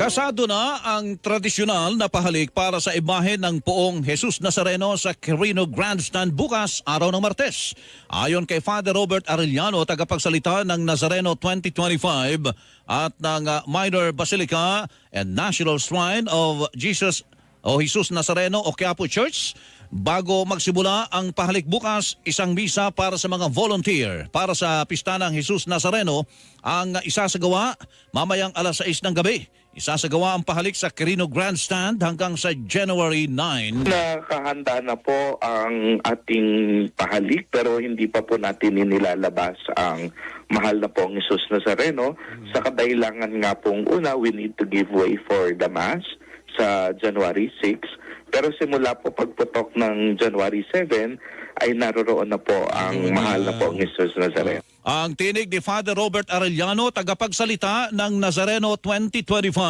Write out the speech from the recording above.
Kasado na ang tradisyonal na pahalik para sa imahe ng poong Jesus Nazareno sa Quirino Grandstand bukas, araw ng Martes. Ayon kay Father Robert Arellano, tagapagsalita ng Nazareno 2025 at ng uh, Minor Basilica and National Shrine of Jesus o Jesus Nazareno o Quiapo Church, Bago magsimula ang pahalik bukas, isang misa para sa mga volunteer para sa pista ng Jesus Nazareno ang isasagawa mamayang alas 6 ng gabi. Isasagawa ang pahalik sa Quirino Grandstand hanggang sa January 9. Nakahanda na po ang ating pahalik pero hindi pa po natin inilalabas ang mahal na pong Jesus Nazareno. Sa kadailangan nga pong una, we need to give way for the Mass sa January 6. Pero simula po pagputok ng January 7 ay naroroon na po ang mahal na pong Jesus Nazareno. Ang tinig ni Father Robert Arellano, tagapagsalita ng Nazareno 2025.